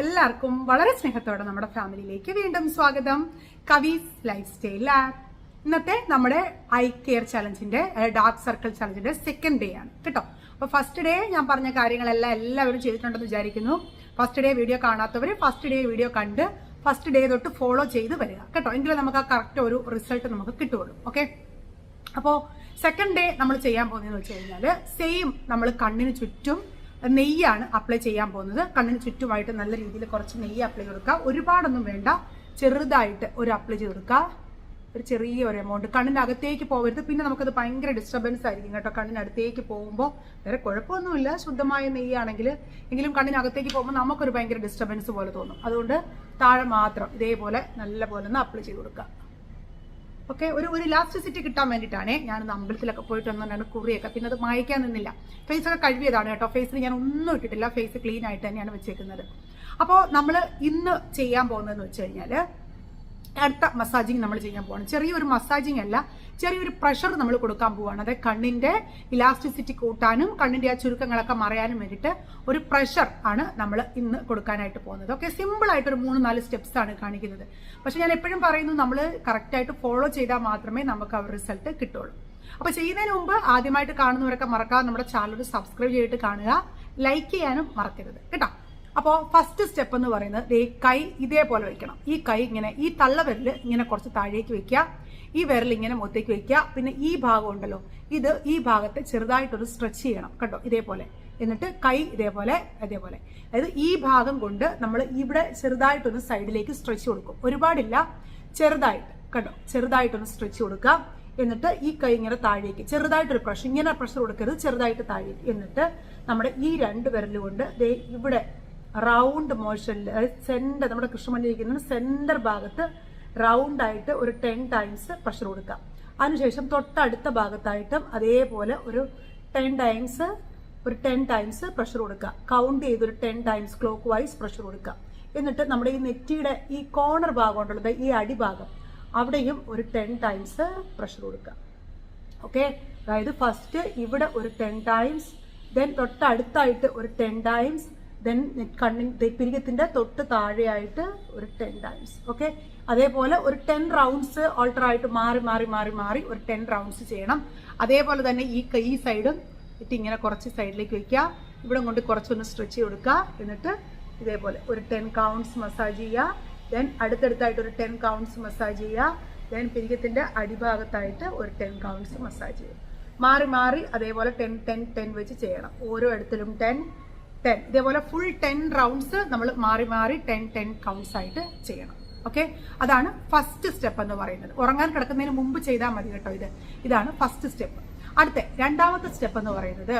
എല്ലാവർക്കും വളരെ സ്നേഹത്തോടെ നമ്മുടെ ഫാമിലിയിലേക്ക് വീണ്ടും സ്വാഗതം. കവീസ് ലൈഫ് സ്റ്റൈൽ ആപ്പ് ഇന്നത്തെ നമ്മുടെ ഐ കെയർ ചലഞ്ചിന്റെ ഡാർക്ക് സർക്കിൾ ചലഞ്ചിന്റെ സെക്കൻഡ് ഡേ ആണ്. കേട്ടോ? അപ്പൊ ഫസ്റ്റ് ഡേ ഞാൻ പറഞ്ഞ കാര്യങ്ങളെല്ലാം എല്ലാവരും ചെയ്തിട്ടുണ്ടെന്ന് വിചാരിക്കുന്നു. ഫസ്റ്റ് ഡേ വീഡിയോ കാണാത്തവർ ഫസ്റ്റ് ഡേ വീഡിയോ കണ്ട് ഫസ്റ്റ് ഡേ തൊട്ട് ഫോളോ ചെയ്ത് വരിക. കേട്ടോ? എങ്കിലും നമുക്ക് ആ കറക്റ്റ് ഒരു റിസൾട്ട് നമുക്ക് കിട്ടുള്ളൂ ഓക്കെ അപ്പോൾ സെക്കൻഡ് ഡേ നമ്മൾ ചെയ്യാൻ പോകുന്നതെന്ന് വെച്ച് കഴിഞ്ഞാൽ സെയിം നമ്മൾ കണ്ണിന് ചുറ്റും നെയ്യാണ് അപ്ലൈ ചെയ്യാൻ പോകുന്നത്. കണ്ണിന് ചുറ്റുമായിട്ട് നല്ല രീതിയിൽ കുറച്ച് നെയ്യ് അപ്ലൈ കൊടുക്കുക. ഒരുപാടൊന്നും വേണ്ട. ചെറുതായിട്ട് ഒരു അപ്ലൈ ചെയ്ത് കൊടുക്കുക. ഒരു ചെറിയ ഒരു എമൗണ്ട് കണ്ണിന്റെ അകത്തേക്ക് പോകരുത്. പിന്നെ നമുക്കത് ഭയങ്കര ഡിസ്റ്റർബൻസ് ആയിരിക്കും കേട്ടോ. കണ്ണിനടുത്തേക്ക് പോകുമ്പോൾ വേറെ കുഴപ്പമൊന്നുമില്ല. ശുദ്ധമായ നെയ്യാണെങ്കിൽ എങ്കിലും കണ്ണിനകത്തേക്ക് പോകുമ്പോൾ നമുക്കൊരു ഭയങ്കര ഡിസ്റ്റർബൻസ് പോലെ തോന്നും. അതുകൊണ്ട് താഴെ മാത്രം ഇതേപോലെ നല്ല പോലെ ഒന്ന് അപ്ലൈ ചെയ്ത് കൊടുക്കുക. ഓക്കെ? ഒരു ഒരു ഇലാസ്റ്റിസിറ്റി കിട്ടാൻ വേണ്ടിയിട്ടാണ് ഞാനൊന്ന് അമ്പലത്തിലൊക്കെ പോയിട്ട് വന്നാണ് കുറിയൊക്കെ പിന്നെ അത് മായ്ക്കാൻ നിന്നില്ല. ഫേസ് ഒക്കെ കഴുകിയതാണ് കേട്ടോ. ഫേസിൽ ഞാൻ ഒന്നും ഇട്ടിട്ടില്ല. ഫേസ് ക്ലീൻ ആയിട്ട് തന്നെയാണ് വെച്ചേക്കുന്നത്. അപ്പോൾ നമ്മൾ ഇന്ന് ചെയ്യാൻ പോകുന്നതെന്ന് വെച്ച് കഴിഞ്ഞാൽ അടുത്ത മസാജിങ് നമ്മൾ ചെയ്യാൻ പോകണം ചെറിയൊരു മസാജിങ് അല്ല ചെറിയൊരു പ്രഷർ നമ്മൾ കൊടുക്കാൻ പോവുകയാണ് അതായത് കണ്ണിന്റെ ഇലാസ്റ്റിസിറ്റി കൂട്ടാനും കണ്ണിന്റെ ആ ചുരുക്കങ്ങളൊക്കെ മറയാനും വേണ്ടിയിട്ട് ഒരു പ്രഷർ ആണ് നമ്മൾ ഇന്ന് കൊടുക്കാനായിട്ട് പോകുന്നത്. ഓക്കെ സിമ്പിൾ ആയിട്ട് ഒരു മൂന്ന് നാല് സ്റ്റെപ്സ് ആണ് കാണിക്കുന്നത്. പക്ഷെ ഞാൻ എപ്പോഴും പറയുന്നു നമ്മൾ കറക്റ്റായിട്ട് ഫോളോ ചെയ്താൽ മാത്രമേ നമുക്ക് ആ റിസൾട്ട് കിട്ടുള്ളൂ. അപ്പോൾ ചെയ്യുന്നതിന് മുമ്പ് ആദ്യമായിട്ട് കാണുന്നവരൊക്കെ മറക്കാതെ നമ്മുടെ ചാനൽ സബ്സ്ക്രൈബ് ചെയ്തിട്ട് കാണുക. ലൈക്ക് ചെയ്യാനും മറക്കരുത്. കേട്ടോ? അപ്പോൾ ഫസ്റ്റ് സ്റ്റെപ്പ് എന്ന് പറയുന്നത് ഈ കൈ ഇതേപോലെ വെക്കണം. ഈ കൈ ഇങ്ങനെ ഈ തള്ള വിരൽ ഇങ്ങനെ കുറച്ച് താഴേക്ക് വെക്കുക. ഈ വിരൽ ഇങ്ങനെ മുത്തേക്ക് വെക്കുക. പിന്നെ ഈ ഭാഗം ഉണ്ടല്ലോ ഇത് ഈ ഭാഗത്തെ ചെറുതായിട്ടൊരു സ്ട്രെച്ച് ചെയ്യണം. കേട്ടോ ഇതേപോലെ. എന്നിട്ട് കൈ ഇതേപോലെ അതേപോലെ. അതായത് ഈ ഭാഗം കൊണ്ട് നമ്മൾ ഇവിടെ ചെറുതായിട്ടൊന്ന് സൈഡിലേക്ക് സ്ട്രെച്ച് കൊടുക്കും. ഒരുപാടില്ല ചെറുതായിട്ട്. കേട്ടോ ചെറുതായിട്ടൊന്ന് സ്ട്രെച്ച് കൊടുക്കുക. എന്നിട്ട് ഈ കൈ ഇങ്ങനെ താഴേക്ക് ചെറുതായിട്ടൊരു പ്രഷർ ഇങ്ങനെ പ്രഷർ കൊടുക്കരുത് ചെറുതായിട്ട് താഴേക്ക്. എന്നിട്ട് നമ്മുടെ ഈ രണ്ട് വിരലുകൊണ്ട് ഇവിടെ റൗണ്ട് മോഷനിൽ അതായത് സെന്റർ നമ്മുടെ കൃഷ്ണമല്ലിരിക്കുന്ന സെന്റർ ഭാഗത്ത് റൗണ്ടായിട്ട് ഒരു ടെൻ ടൈംസ് പ്രഷർ കൊടുക്കുക. അതിനുശേഷം തൊട്ടടുത്ത ഭാഗത്തായിട്ടും അതേപോലെ ഒരു ടെൻ ടൈംസ് ഒരു ടെൻ ടൈംസ് പ്രഷർ കൊടുക്കുക. കൗണ്ട് ചെയ്ത് ഒരു ten times clockwise pressure കൊടുക്കുക. എന്നിട്ട് നമ്മുടെ ഈ നെറ്റിയുടെ ഈ കോർണർ ഭാഗം ഉണ്ടല്ലോ ഈ അടിഭാഗം അവിടെയും ഒരു ടെൻ ടൈംസ് പ്രഷർ കൊടുക്കുക. ഓക്കെ അതായത് ഫസ്റ്റ് ഇവിടെ ഒരു ടെൻ ടൈംസ് ദെൻ തൊട്ടടുത്തായിട്ട് ഒരു ടെൻ ടൈംസ് ദെൻ കണ്ണിൻ പിരികത്തിന്റെ തൊട്ട് താഴെയായിട്ട് ഒരു ടെൻ ടൈംസ് ഓക്കെ അതേപോലെ ഒരു ടെൻ റൗണ്ട്സ് ഓൾട്ടർ ആയിട്ട് മാറി മാറി മാറി മാറി ഒരു ടെൻ റൗണ്ട്സ് ചെയ്യണം. അതേപോലെ തന്നെ ഈ ഈ സൈഡും ഇട്ട് ഇങ്ങനെ കുറച്ച് സൈഡിലേക്ക് വെക്കുക ഇവിടെ കൊണ്ട് കുറച്ചൊന്ന് സ്ട്രെച്ച് കൊടുക്കുക. എന്നിട്ട് ഇതേപോലെ ഒരു ടെൻ കൗണ്ട്സ് മസാജ് ചെയ്യുക. ദെൻ അടുത്തടുത്തായിട്ട് ഒരു ടെൻ കൗണ്ട്സ് മസാജ് ചെയ്യുക. ദെൻ പിരികത്തിന്റെ അടിഭാഗത്തായിട്ട് ഒരു ടെൻ കൗണ്ട്സ് മസാജ് ചെയ്യുക. മാറി മാറി അതേപോലെ ടെൻ ടെൻ ടെൻ വെച്ച് ചെയ്യണം. ഓരോ ഇടത്തിലും ടെൻ ടെൻ ഇതേപോലെ ഫുൾ ടെൻ റൗണ്ട്സ് നമ്മൾ മാറി മാറി ടെൻ ടെൻ കൗണ്ട്സ് ആയിട്ട് ചെയ്യണം. ഓക്കെ അതാണ് ഫസ്റ്റ് സ്റ്റെപ്പ് എന്ന് പറയുന്നത്. ഉറങ്ങാൻ കിടക്കുന്നതിന് മുമ്പ് ചെയ്താൽ മതി കേട്ടോ ഇത്. ഇതാണ് ഫസ്റ്റ് സ്റ്റെപ്പ് അടുത്ത രണ്ടാമത്തെ സ്റ്റെപ്പ് എന്ന് പറയുന്നത്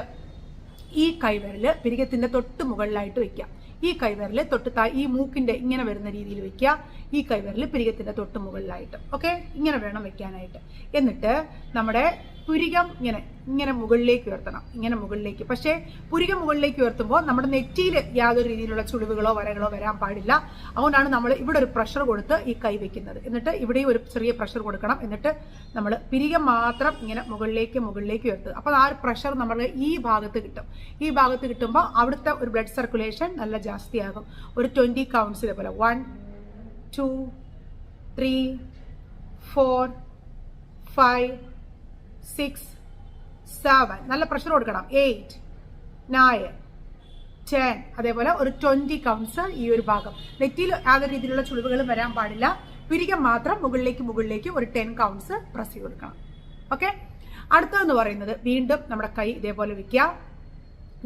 ഈ കൈവിരൽ പിരികത്തിന്റെ തൊട്ട് മുകളിലായിട്ട് വെക്കുക. ഈ കൈവരൽ തൊട്ട് താ ഈ മൂക്കിന്റെ ഇങ്ങനെ വരുന്ന രീതിയിൽ വെക്കുക. ഈ കൈവിരൽ പിരികത്തിന്റെ തൊട്ട് മുകളിലായിട്ട്. ഓക്കെ ഇങ്ങനെ വേണം വെക്കാനായിട്ട്. എന്നിട്ട് നമ്മുടെ പുരികം ഇങ്ങനെ ഇങ്ങനെ മുകളിലേക്ക് ഉയർത്തണം ഇങ്ങനെ മുകളിലേക്ക്. പക്ഷേ പുരികം മുകളിലേക്ക് ഉയർത്തുമ്പോൾ നമ്മുടെ നെറ്റിയിൽ യാതൊരു രീതിയിലുള്ള ചുളിവുകളോ വരകളോ വരാൻ പാടില്ല. അതുകൊണ്ടാണ് നമ്മൾ ഇവിടെ ഒരു പ്രഷർ കൊടുത്ത് ഈ കൈ വെക്കുന്നത്. എന്നിട്ട് ഇവിടെയും ഒരു ചെറിയ പ്രഷർ കൊടുക്കണം. എന്നിട്ട് നമ്മൾ പിരികം മാത്രം ഇങ്ങനെ മുകളിലേക്ക് മുകളിലേക്ക് ഉയർത്തുക. അപ്പോൾ ആ ഒരു പ്രഷർ നമ്മൾ ഈ ഭാഗത്ത് കിട്ടും. ഈ ഭാഗത്ത് കിട്ടുമ്പോൾ അവിടുത്തെ ഒരു ബ്ലഡ് സർക്കുലേഷൻ നല്ല ജാസ്തിയാകും. ഒരു ട്വന്റി കൗണ്ട്സ് ഇതേപോലെ. One two three four five six seven നല്ല പ്രഷർ കൊടുക്കണം. എയ്റ്റ് നയൻ ടെൻ അതേപോലെ ഒരു ട്വന്റി കൗണ്ട്സ് ഈ ഒരു ഭാഗം. നെറ്റിയിൽ യാതൊരു രീതിയിലുള്ള ചുളിവുകളും വരാൻ പാടില്ല. പിരികം മാത്രം മുകളിലേക്ക് മുകളിലേക്ക് ഒരു ടെൻ കൗണ്ട്സ് പ്രസ് ചെയ്ത് കൊടുക്കണം. ഓക്കെ അടുത്തതെന്ന് പറയുന്നത് വീണ്ടും നമ്മുടെ കൈ ഇതേപോലെ വെക്കുക.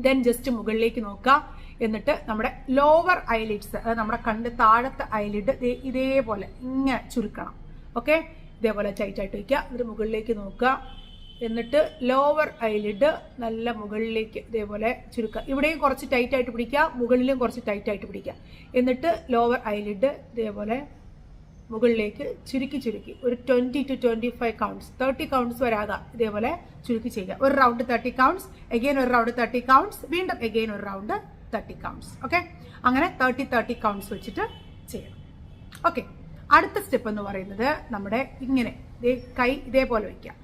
ദെൻ ജസ്റ്റ് മുകളിലേക്ക് നോക്കുക. എന്നിട്ട് നമ്മുടെ ലോവർ ഐലിഡ്സ് അതായത് നമ്മുടെ കണ്ട് താഴത്തെ ഐലിഡ് ഇതേപോലെ ഇങ്ങനെ ചുരുക്കണം. ഓക്കെ ഇതേപോലെ ടൈറ്റായിട്ട് വയ്ക്കുക എന്നിട്ട് മുകളിലേക്ക് നോക്കുക. എന്നിട്ട് ലോവർ ഐലിഡ് നല്ല മുകളിലേക്ക് ഇതേപോലെ ചുരുക്കുക ഇവിടെയും കുറച്ച് ടൈറ്റ് ആയിട്ട് പിടിക്കുക മുകളിലും കുറച്ച് ടൈറ്റ് ആയിട്ട് പിടിക്കുക. എന്നിട്ട് ലോവർ ഐലിഡ് ഇതേപോലെ മുകളിലേക്ക് ചുരുക്കി ചുരുക്കി. ഒരു twenty to twenty five counts thirty counts വരാതെ ഇതേപോലെ ചുരുക്കി ചെയ്യുക. ഒരു റൗണ്ട് തേർട്ടി കൗണ്ട്സ് എഗെയിൻ ഒരു റൗണ്ട് തേർട്ടി കൗണ്ട്സ് വീണ്ടും എഗെയിൻ ഒരു റൗണ്ട് തേർട്ടി കൗണ്ട്സ് ഓക്കെ അങ്ങനെ തേർട്ടി തേർട്ടി കൗണ്ട്സ് വെച്ചിട്ട് ചെയ്യണം. ഓക്കെ അടുത്ത സ്റ്റെപ്പ് എന്ന് പറയുന്നത് നമ്മുടെ ഇങ്ങനെ. കൈ ഇതേപോലെ വയ്ക്കുക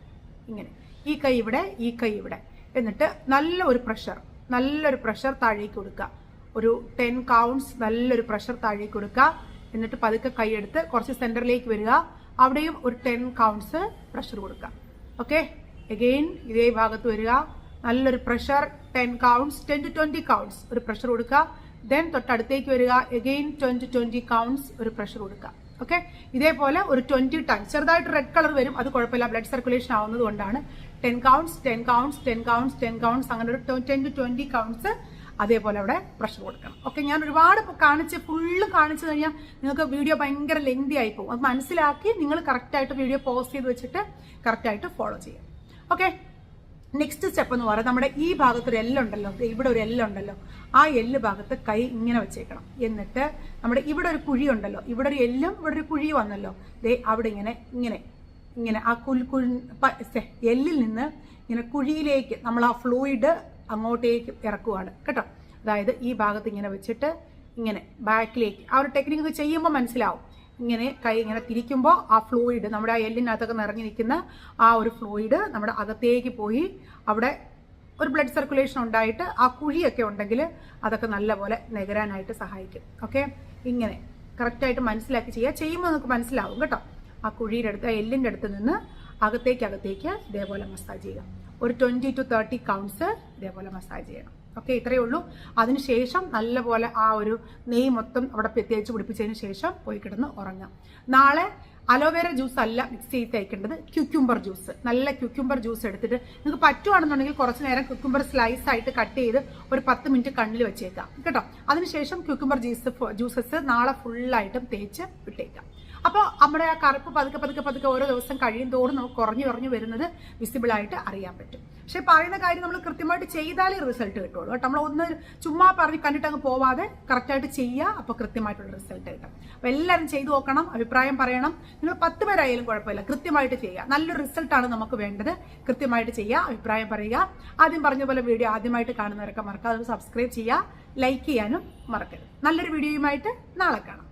ഇങ്ങനെ. ഈ കൈ ഇവിടെ ഈ കൈ ഇവിടെ. എന്നിട്ട് നല്ല ഒരു പ്രഷർ നല്ലൊരു പ്രഷർ താഴേക്ക് കൊടുക്കുക. ഒരു ടെൻ കൗണ്ട്സ് നല്ലൊരു പ്രഷർ താഴേക്ക് കൊടുക്കുക. എന്നിട്ട് പതുക്കെ കൈയെടുത്ത് കുറച്ച് സെന്ററിലേക്ക് വരിക. അവിടെയും ഒരു ടെൻ കൗണ്ട്സ് പ്രഷർ കൊടുക്കുക. ഓക്കെ എഗെയിൻ ഇതേ ഭാഗത്ത് വരിക. നല്ലൊരു pressure ten counts ten to twenty counts ഒരു പ്രഷർ കൊടുക്കുക. ദെൻ തൊട്ടടുത്തേക്ക് വരിക. എഗെയിൻ ട്വന്റി ട്വന്റി കൗണ്ട്സ് ഒരു പ്രഷർ കൊടുക്കുക. ഓക്കെ ഇതേപോലെ ഒരു ട്വന്റി ടൈം ചെറുതായിട്ട് റെഡ് കളർ വരും. അത് കുഴപ്പമില്ല. ബ്ലഡ് സർക്കുലേഷൻ ആവുന്നത് കൊണ്ടാണ്. Ten counts ten counts ten counts ten counts അങ്ങനെ ഒരു ടെൻ ടു ട്വന്റി കൗണ്ട്സ് അതേപോലെ അവിടെ പ്രഷർ കൊടുക്കണം. ഓക്കെ ഞാൻ ഒരുപാട് കാണിച്ച് ഫുള്ള് കാണിച്ചു കഴിഞ്ഞാൽ നിങ്ങൾക്ക് വീഡിയോ ഭയങ്കര ലെങ്തി ആയി പോകും. അത് മനസ്സിലാക്കി നിങ്ങൾ കറക്റ്റായിട്ട് വീഡിയോ പോസ്റ്റ് ചെയ്ത് വെച്ചിട്ട് കറക്റ്റായിട്ട് ഫോളോ ചെയ്യാം. ഓക്കെ നെക്സ്റ്റ് സ്റ്റെപ്പ് എന്ന് പറയുന്നത് നമ്മുടെ ഈ ഭാഗത്ത് ഒരു എല്ലുണ്ടല്ലോ ഇവിടെ ഒരു എല്ലുണ്ടല്ലോ ആ എല്ല് ഭാഗത്ത് കൈ ഇങ്ങനെ വെച്ചേക്കണം. എന്നിട്ട് നമ്മുടെ ഇവിടെ ഒരു കുഴി ഉണ്ടല്ലോ. ഇവിടെ ഒരു എല്ലും ഇവിടെ ഒരു കുഴി വന്നല്ലോ ദേ അവിടെ ഇങ്ങനെ ഇങ്ങനെ ഇങ്ങനെ ആ കുൽ കുൽ എല്ലിൽ നിന്ന് ഇങ്ങനെ കുഴിയിലേക്ക് നമ്മൾ ആ ഫ്ലൂയിഡ് അങ്ങോട്ടേക്ക് ഇറക്കുവാണ്. കേട്ടോ? അതായത് ഈ ഭാഗത്ത് ഇങ്ങനെ വെച്ചിട്ട് ഇങ്ങനെ ബാക്കിലേക്ക് ആ ഒരു ടെക്നിക്ക് ചെയ്യുമ്പോൾ മനസ്സിലാവും. ഇങ്ങനെ കൈ ഇങ്ങനെ തിരിക്കുമ്പോൾ ആ ഫ്ലൂയിഡ് നമ്മുടെ ആ എല്ലിനകത്തൊക്കെ നിറഞ്ഞു നിൽക്കുന്ന ആ ഒരു ഫ്ലൂയിഡ് നമ്മുടെ അകത്തേക്ക് പോയി അവിടെ ഒരു ബ്ലഡ് സർക്കുലേഷൻ ഉണ്ടായിട്ട് ആ കുഴിയൊക്കെ ഉണ്ടെങ്കിൽ അതൊക്കെ നല്ലപോലെ നികരാനായിട്ട് സഹായിക്കും. ഓക്കെ ഇങ്ങനെ കറക്റ്റായിട്ട് മനസ്സിലാക്കി ചെയ്യുക ചെയ്യുമ്പോൾ നമുക്ക് മനസ്സിലാവും കേട്ടോ. ആ കുഴിയുടെ അടുത്ത് ആ എല്ലിന്റെ അടുത്ത് നിന്ന് അകത്തേക്ക് അകത്തേക്ക് ഇതേപോലെ മസാജ് ചെയ്യുക ഒരു ട്വന്റി ടു തേർട്ടി കൗണ്ട്സ് ഇതേപോലെ മസാജ് ചെയ്യണം. ഓക്കെ ഇത്രയേ ഉള്ളൂ. അതിനുശേഷം നല്ലപോലെ ആ ഒരു നെയ് മൊത്തം അവിടെ തേച്ച് പിടിപ്പിച്ചതിന് ശേഷം പോയി കിടന്ന് ഉറങ്ങാം. നാളെ അലോവേര ജ്യൂസ് അല്ല മിക്സ് ചെയ്ത് തേക്കേണ്ടത് ക്യുക്യുംബർ ജ്യൂസ് നല്ല ക്യുക്യുംബർ ജ്യൂസ് എടുത്തിട്ട് നിങ്ങൾക്ക് പറ്റുവാണെന്നുണ്ടെങ്കിൽ കുറച്ച് നേരം ക്യുക്യുംബർ സ്ലൈസ് ആയിട്ട് കട്ട് ചെയ്ത് ഒരു പത്ത് മിനിറ്റ് കണ്ണിൽ വെച്ചേക്കാം. കേട്ടോ? അതിനുശേഷം ക്യുക്യുംബർ ജ്യൂസ് ജ്യൂസസ് നാളെ ഫുള്ളായിട്ടും തേച്ച് വിട്ടേക്കാം അപ്പോൾ നമ്മുടെ ആ കറുപ്പ് പതുക്കെ പതുക്കെ പതുക്കെ ഓരോ ദിവസം കഴിയും തോറും നമുക്ക് കുറഞ്ഞു കുറഞ്ഞു വരുന്നത് വിസിബിൾ ആയിട്ട് അറിയാൻ പറ്റും. പക്ഷേ പറയുന്ന കാര്യം നമ്മൾ കൃത്യമായിട്ട് ചെയ്താലേ റിസൾട്ട് കിട്ടുള്ളൂ. കേട്ടോ നമ്മൾ ഒന്ന് ചുമ്മാ പറഞ്ഞ് കണ്ടിട്ട് അങ്ങ് പോവാതെ കറക്റ്റായിട്ട് ചെയ്യുക അപ്പോൾ കൃത്യമായിട്ടുള്ള റിസൾട്ട് കിട്ടും. അപ്പോൾ എല്ലാവരും ചെയ്തു നോക്കണം അഭിപ്രായം പറയണം. നിങ്ങൾ പത്ത് പേരായാലും കുഴപ്പമില്ല കൃത്യമായിട്ട് ചെയ്യുക നല്ലൊരു റിസൾട്ടാണ് നമുക്ക് വേണ്ടത്. കൃത്യമായിട്ട് ചെയ്യുക അഭിപ്രായം പറയുക. ആദ്യം പറഞ്ഞ പോലെ വീഡിയോ ആദ്യമായിട്ട് കാണുന്നവരൊക്കെ മറക്കാതെ സബ്സ്ക്രൈബ് ചെയ്യുക ലൈക്ക് ചെയ്യാനും മറക്കരുത്. നല്ലൊരു വീഡിയോയുമായിട്ട് നാളെ കാണാം.